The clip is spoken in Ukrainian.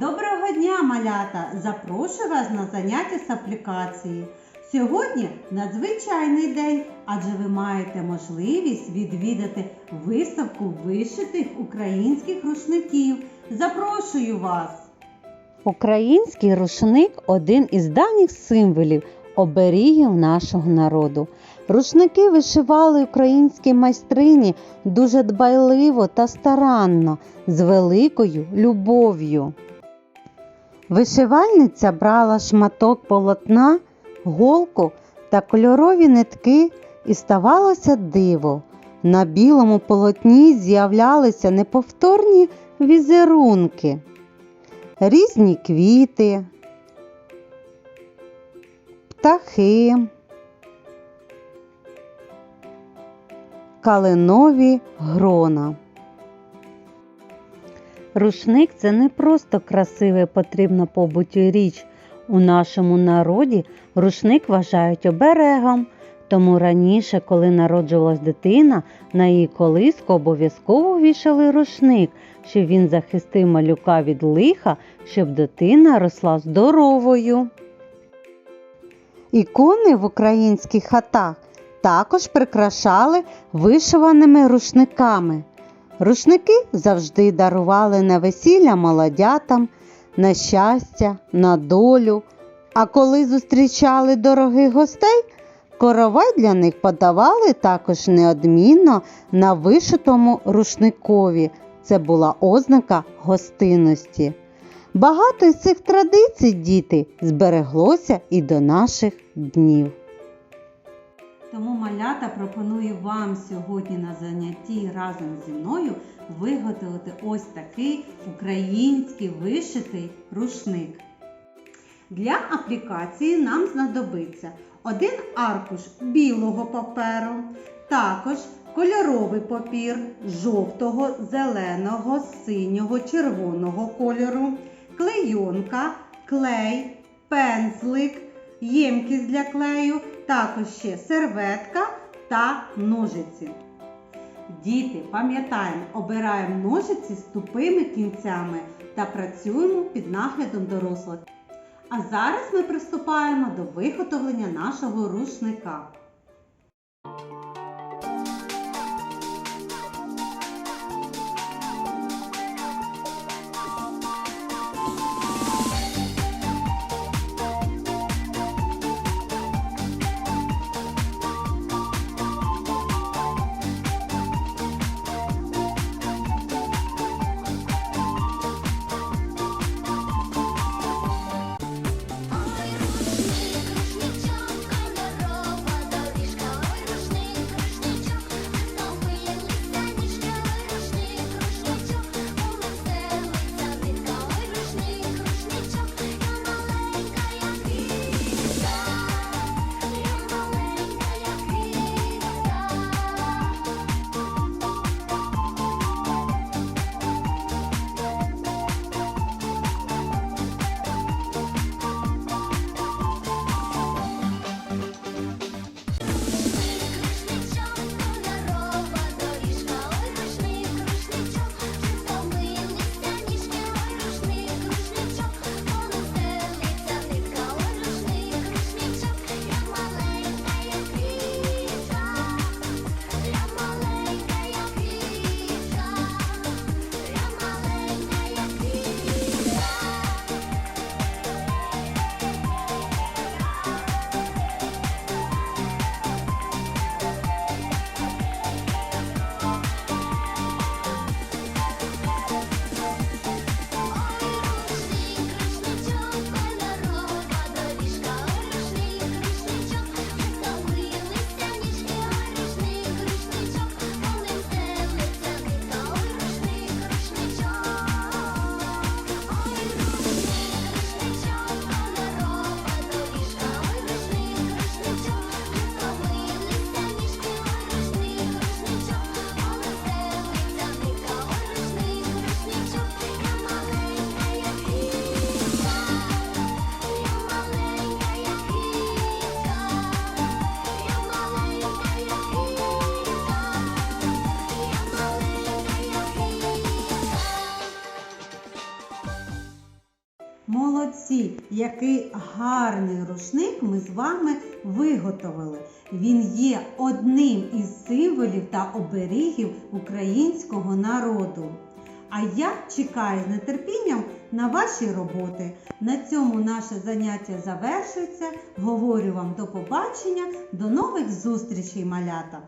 Доброго дня, малята! Запрошую вас на заняття з аплікації. Сьогодні надзвичайний день, адже ви маєте можливість відвідати виставку вишитих українських рушників. Запрошую вас! Український рушник один із давніх символів оберігів нашого народу. Рушники вишивали українські майстрині дуже дбайливо та старанно, з великою любов'ю. Вишивальниця брала шматок полотна, голку та кольорові нитки, і ставалося диво. На білому полотні з'являлися неповторні візерунки різні квіти, птахи, калинові грона. Рушник це не просто красиве потрібно побутю річ. У нашому народі рушник вважають оберегом. Тому раніше, коли народжувалась дитина, на її колиску обов'язково вішали рушник, щоб він захистив малюка від лиха, щоб дитина росла здоровою. Ікони в українських хатах також прикрашали вишиваними рушниками. Рушники завжди дарували на весілля молодятам, на щастя, на долю. А коли зустрічали дорогих гостей, коровай для них подавали також неодмінно на вишитому рушникові. Це була ознака гостинності. Багато з цих традицій, діти, збереглося і до наших днів. Тому малята пропоную вам сьогодні на занятті разом зі мною виготовити ось такий український вишитий рушник. Для аплікації нам знадобиться один аркуш білого паперу, також кольоровий папір жовтого, зеленого, синього, червоного кольору, клейонка, клей, пензлик, ємкість для клею, також ще серветка та ножиці. Діти, пам'ятаємо, обираємо ножиці з тупими кінцями та працюємо під наглядом дорослих. А зараз ми приступаємо до виготовлення нашого рушника. Молодці! Який гарний рушник ми з вами виготовили. Він є одним із символів та оберігів українського народу. А я чекаю з нетерпінням на ваші роботи. На цьому наше заняття завершується. Говорю вам до побачення, до нових зустрічей, малята!